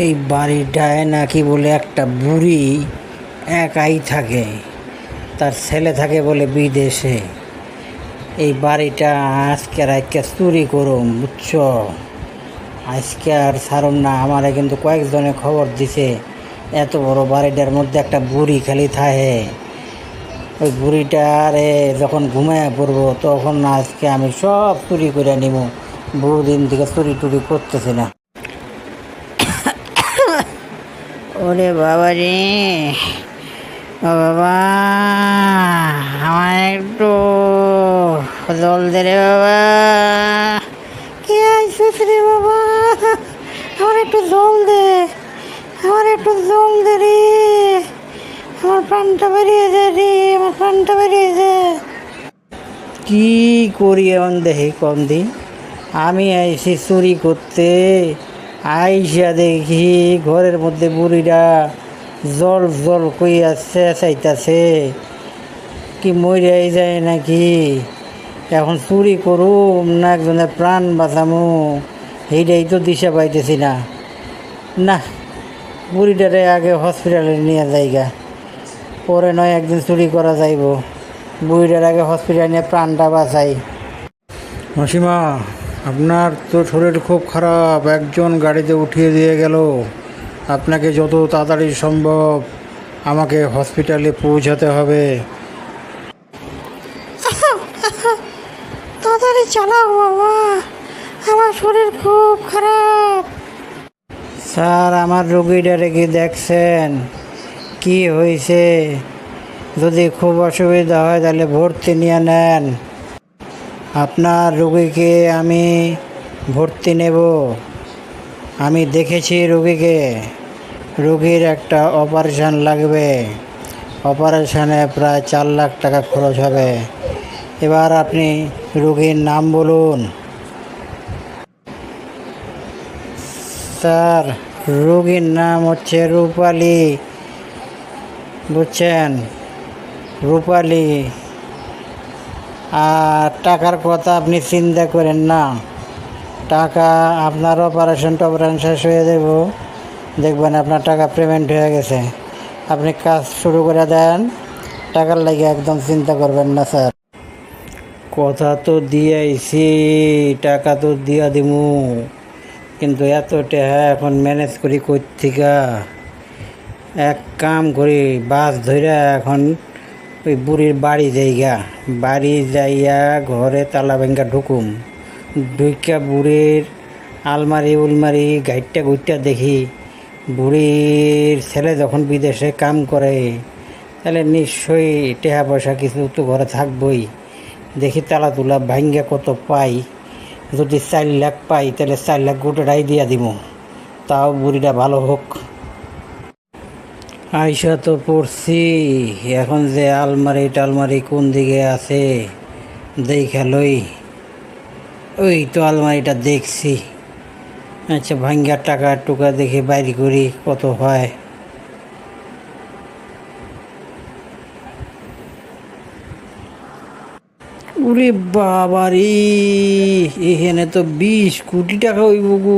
এই বাড়িটায় নাকি বলে একটা বুড়ি একাই থাকে, তার ছেলে থাকে বলে বিদেশে। এই বাড়িটা আজকে আজকে চুরি করুম, বুঝছ? আজকে আর ছাড়ুম না, আমারে কিন্তু কয়েকজনে খবর দিছে, এত বড় বাড়িটার মধ্যে একটা বুড়ি খালি থাকে। ওই বুড়িটারে যখন ঘুমায় পড়ব, তখন আজকে আমি সব চুরি করে নিব বহুদিন থেকে চুরি টুরি করতেছি না। ওরে বাবা রে। বাবা আমার একটু জল দে রে বাবা। কে আইসিস রে বাবা? আমার একটু জল দে, আমার একটু জল দে রে। আমার প্রাণটা বেরিয়ে যায় রে, আমার প্রাণটা বেরিয়ে যায়। কি করি এমন দেখি কম দিন আমি আইসি চুরি করতে। আইসা দেখি ঘরের মধ্যে বুড়িরা জল জল কইয়া চেঁচাইতাছে। কি মরিয়াই যায় নাকি? এখন চুরি করুম, না একজনের প্রাণ বাঁচামু, সেইটাই তো দিশা পাইতেছি না। না, বুড়িটারে আগে হসপিটালে নিয়ে যাইগা। পরে নয় একদিন চুরি করা যাইব। বুড়িটার আগে হসপিটালে নিয়ে প্রাণটা বাঁচাই। মাসিমা আপনার তো শরীর খুব খারাপ একজন গাড়িতে উঠিয়ে দিয়ে গেল। আপনাকে যত তাড়াতাড়ি সম্ভব আমাকে হসপিটালে পৌঁছাতে হবে। তাড়াতাড়ি চালাও বাবা আমার শরীর খুব খারাপ। স্যার আমার রোগীটারে কি দেখছেন? কি হয়েছে? যদি খুব অসুবিধা হয় তাহলে ভর্তি নিয়ে নেন। আপনার রুগীকে আমি ভর্তি নেব। আমি দেখেছি রুগীকে। রুগীর একটা অপারেশন লাগবে। অপারেশনে প্রায় চার লাখ টাকা খরচ হবে। এবার আপনি রুগীর নাম বলুন। স্যার, রুগীর নাম হচ্ছে রূপালী। বুঝছেন? রূপালী। আর টাকার কথা আপনি চিন্তা করেন না। টাকা আপনার অপারেশন টপারেশন শেষ হয়ে যাব। দেখবেন আপনার টাকা পেমেন্ট হয়ে গেছে। আপনি কাজ শুরু করে দেন। টাকার লাগে একদম চিন্তা করবেন না, স্যার। কথা তো দিয়েছি, টাকা তো দিয়া দিমু। কিন্তু এত টাকা এখন ম্যানেজ করি থেকে এক কাম করি, বাস ধইরা এখন ওই বুড়ির বাড়ি যাইগা বাড়ি যাইয়া ঘরে তালা ভেঙ্গা ঢুকুম। ঢুকা বুড়ির আলমারি উলমারি গাইটটা গুইটটা দেখি, বুড়ির ছেলে যখন বিদেশে কাম করে, তাহলে নিশ্চয়ই টেহা পয়সা কিছু তো ঘরে থাকবই। দেখি তালা তুলা ভাঙ্গা কত পাই। যদি চার লাখ পাই, তাহলে চার লাখ গোটাটাই দিয়া দিব তাও বুড়িটা ভালো হোক। আইসা তো পড়ছি, এখন যে আলমারি টালমারি কোন দিকে আছে, দেখা লই। ওই তো আলমারিটা দেখছি। আচ্ছা ভাঙ্গার টাকা টুকা দেখে বাইরে করি, কত হয়। উরে বাবারি, এখানে তো বিশ কোটি টাকা হইব গো,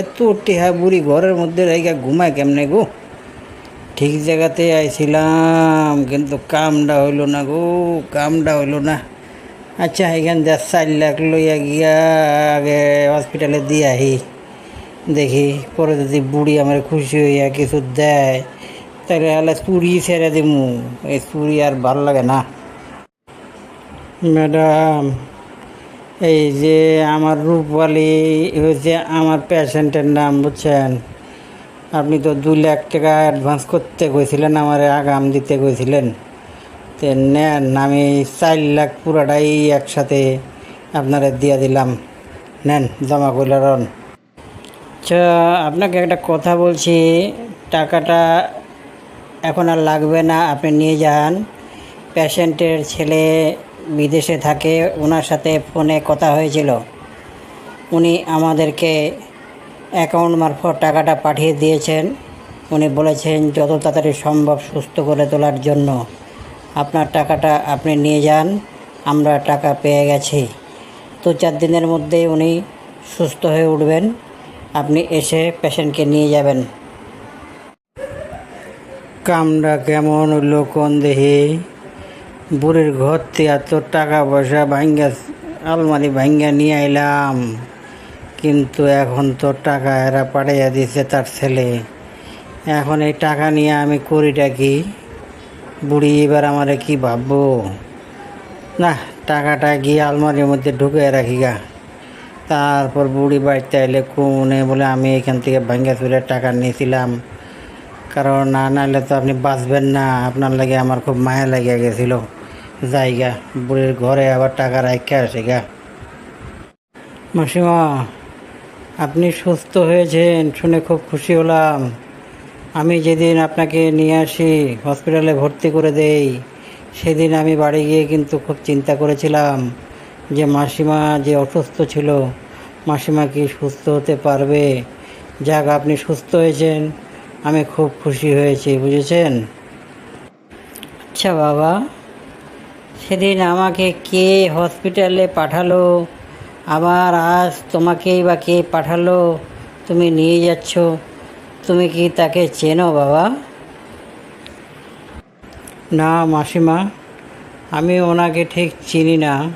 এত টেহা বুড়ি ঘরের মধ্যে রেখা ঘুমায় কেমনে গো? ঠিক জায়গাতে আইছিলাম, কিন্তু কামটা হইল না গো, কামটা হইল না। আচ্ছা এখান দিয়ে চার লাখ লইয়া গিয়া আগে হসপিটালে দিয়ে আহি। দেখি, পরে যদি বুড়ি আমার খুশি হইয়া কিছু দেয়, তাহলে হলে চুরি ছেড়ে দিমু। এই চুরি আর ভালো লাগে না। ম্যাডাম, এই যে আমার রূপওয়ালি হচ্ছে আমার পেশেন্টের নাম, বুঝছেন? আপনি তো দু লাখ টাকা অ্যাডভান্স করতে কইছিলেন আমার আগাম দিতে কইছিলেন তো নেন, আমি চার লাখ পুরাটাই একসাথে আপনারা দিয়ে দিলাম। নেন, জমা করলেন আচ্ছা আপনাকে একটা কথা বলছি, টাকাটা এখন আর লাগবে না, আপনি নিয়ে যান। পেশেন্টের ছেলে বিদেশে থাকে ওনার সাথে ফোনে কথা হয়েছিল। উনি আমাদেরকে অ্যাকাউন্ট মারফত টাকাটা পাঠিয়ে দিয়েছেন। উনি বলেছেন, যত তাড়াতাড়ি সম্ভব সুস্থ করে তোলার জন্য আপনার টাকাটা আপনি নিয়ে যান, আমরা টাকা পেয়ে গেছি। দু চার দিনের মধ্যে উনি সুস্থ হয়ে উঠবেন। আপনি এসে পেশেন্টকে নিয়ে যাবেন। কামরা কেমন হইল কোন দেহি? বুড়ির ঘর থেকে এত টাকা পয়সা ভাঙ্গা, আলমারি ভাঙ্গা নিয়ে আইলাম। কিন্তু এখন তো টাকা এরা পাঠাইয়া দিছে তার ছেলে। এখন এই টাকা নিয়ে আমি করিটা কি? বুড়ি, এবার আমারে কি ভাববো? না, টাকাটা গিয়ে আলমারির মধ্যে ঢুকে রাখি গা। তারপর বুড়ি বাড়িতে এলে কোনে বলে, আমি এখান থেকে ভাঙ্গা চুলে টাকা নিয়েছিলাম। কারণ না, নাহলে তো আপনি বাঁচবেন না। আপনার লাগে আমার খুব মায়া লাগিয়া গেছিল। জায়গা বুড়ির ঘরে আবার টাকা রাখা আসে গা। মাসিমা আপনি সুস্থ হয়েছেন, শুনে খুব খুশি হলাম। আমি যেদিন আপনাকে নিয়ে আসি, হসপিটালে ভর্তি করে দেই, সেদিন আমি বাড়ি গিয়ে কিন্তু খুব চিন্তা করেছিলাম যে মাসিমা যে অসুস্থ ছিল, মাসিমা কি সুস্থ হতে পারবে? যাক, আপনি সুস্থ হয়েছেন, আমি খুব খুশি হয়েছি, বুঝেছেন? আচ্ছা বাবা, সেদিন আমাকে কে হসপিটালে পাঠালো? আবার আজ তোমাকেই বা কে পাঠালো? তুমি নিয়ে যাচ্ছ। তুমি কি তাকে চেনো বাবা? না মাসিমা, আমি ওনাকে ঠিক চিনি না।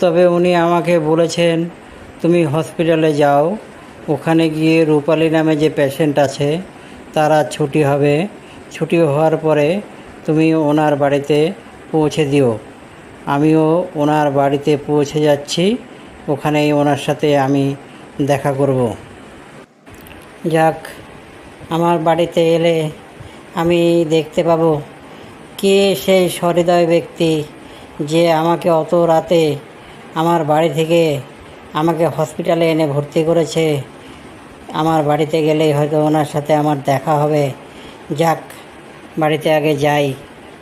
তবে উনি আমাকে বলেছেন, তুমি হসপিটালে যাও। ওখানে গিয়ে রূপালী নামে যে পেশেন্ট আছে, তারা ছুটি হবে। ছুটি হওয়ার পরে তুমি ওনার বাড়িতে পৌঁছে দিও। আমিও ওনার বাড়িতে পৌঁছে যাচ্ছি। ওখানেই ওনার সাথে আমি দেখা করব। যাক, আমার বাড়িতে এলে আমি দেখতে পাবো কে সেই সহৃদয় ব্যক্তি যে আমাকে অত রাতে আমার বাড়ি থেকে আমাকে হসপিটালে এনে ভর্তি করেছে। আমার বাড়িতে গেলেই হয়তো ওনার সাথে আমার দেখা হবে। যাক, বাড়িতে আগে যাই,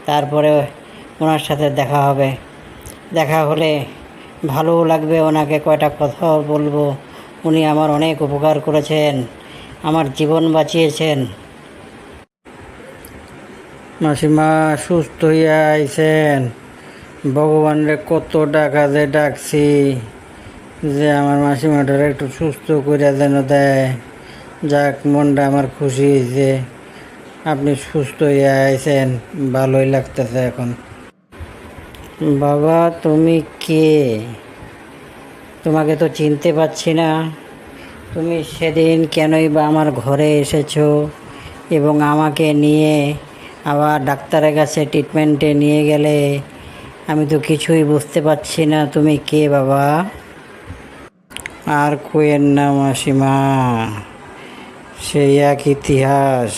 তারপরে ওনার সাথে দেখা হবে। দেখা হলে ভালোও লাগবে ওনাকে, কয়টা কথা বলব। উনি আমার অনেক উপকার করেছেন, আমার জীবন বাঁচিয়েছেন। মাসিমা সুস্থ হইয়া আইছেন। ভগবানরে কত টাকা যে ডাকছি, যে আমার মাসিমাটার একটু সুস্থ করে যেন দেয়। যাক, মনটা আমার খুশি যে আপনি সুস্থ হইয়া আইছেন, ভালোই লাগতেছে এখন। বাবা, তুমি কে? তোমাকে তো চিনতে পারছি না। তুমি সেদিন কেনই বা আমার ঘরে এসেছ এবং আমাকে নিয়ে আবার ডাক্তারের কাছে ট্রিটমেন্টে নিয়ে গেলে? আমি তো কিছুই বুঝতে পারছি না। তুমি কে বাবা? আর কোয়ের না মাসিমা সেই এক ইতিহাস।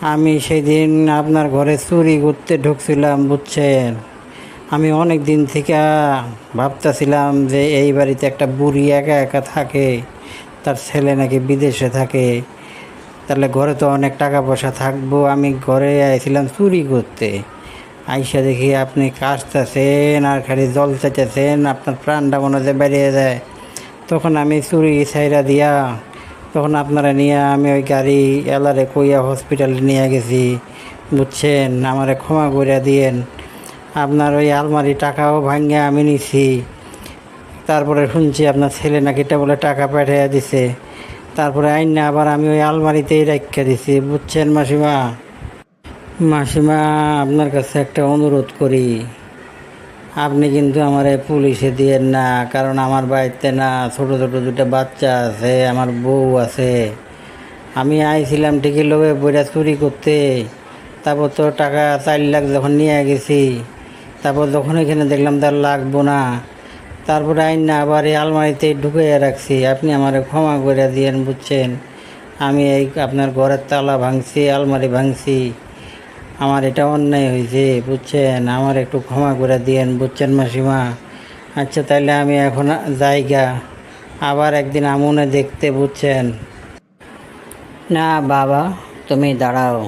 আমি সেদিন আপনার ঘরে চুরি করতে ঢুকছিলাম, বুঝছেন? আমি অনেক দিন থেকে ভাবতেছিলাম যে এই বাড়িতে একটা বুড়ি একা একা থাকে, তার ছেলে নাকি বিদেশে থাকে, তাহলে ঘরে তো অনেক টাকা পয়সা থাকব। আমি ঘরে আইছিলাম চুরি করতে। আইসা দেখি আপনি কাশতেছেন আর খালি জল চাইতেছেন, আপনার প্রাণটা মনে হয় বেরিয়ে যায়। তখন আমি চুরি ছাইরা দিয়া, তখন আপনারা নিয়ে আমি ওই গাড়ি এলারে কইয়া হসপিটালে নিয়ে গেছি, বুঝছেন? আমারে ক্ষমা করে দিয়েন। আপনার ওই আলমারি টাকাও ভাঙ্গে আমি নিছি। তারপরে শুনছি আপনার ছেলে নাকি বলে টাকা পাঠিয়ে দিছে। তারপরে আইন না আবার আমি ওই আলমারিতেই রাখিয়ে দিছি, বুঝছেন মাসিমা? মাসিমা, আপনার কাছে একটা অনুরোধ করি। আপনি কিন্তু আমার পুলিশে দিয়েন না, কারণ আমার বাড়িতে না ছোট ছোট দুটো বাচ্চা আছে, আমার বউ আছে। আমি আইছিলাম ঠিকই লোভে বইটা চুরি করতে, তারপর তো টাকা চার লাখ যখন নিয়ে গেছি তারপর যখন এখানে দেখলাম তার লাগবো না, তারপরে আইন না আবার এই আলমারিতে ঢুকে রাখছি। আপনি আমার ক্ষমা করে দিয়েন, বুঝছেন? আমি এই আপনার ঘরের তালা ভাঙছি, আলমারি ভাঙছি। আমার এটা অন্যায় হয়েছে বুঝছেন? আমার একটু ক্ষমা করে দিয়েন, বুঝছেন মাসিমা? আচ্ছা তাহলে আমি এখন জায়গা আবার একদিন আমনে দেখতে, বুঝছেন? না বাবা, তুমি দাঁড়াও।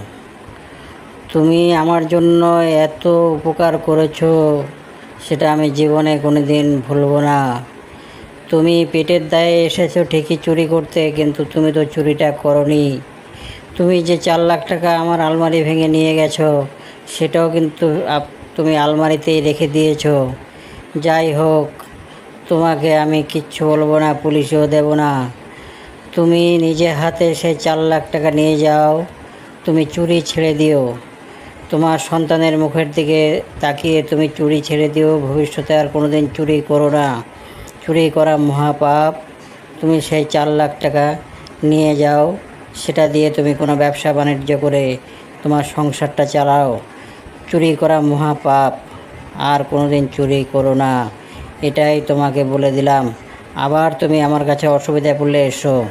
তুমি আমার জন্য এত উপকার করেছ, সেটা আমি জীবনে কোনো দিন ভুলবো না। তুমি পেটের দায়ে এসেছ ঠিকই চুরি করতে, কিন্তু তুমি তো চুরিটা করনি। তুমি যে চার লাখ টাকা আমার আলমারি ভেঙে নিয়ে গেছো, সেটাও কিন্তু তুমি আলমারিতেই রেখে দিয়েছ। যাই হোক, তোমাকে আমি কিচ্ছু বলব না, পুলিশেও দেব না। তুমি নিজে হাতে সেই চার লাখ টাকা নিয়ে যাও, তুমি চুরি ছেড়ে দিও। তোমার সন্তানের মুখের দিকে তাকিয়ে তুমি চুরি ছেড়ে দিও, ভবিষ্যতে আর কোনো দিন চুরি করো না। চুরি করা মহাপাপ। তুমি সেই চার লাখ টাকা নিয়ে যাও, সেটা দিয়ে তুমি কোনো ব্যবসা বাণিজ্য করে তোমার সংসারটা চালাও। চুরি করা মহাপাপ। আর কোনো দিন চুরি করো না। এটাই তোমাকে বলে দিলাম। আবার তুমি আমার কাছে অসুবিধায় পড়লে এসো।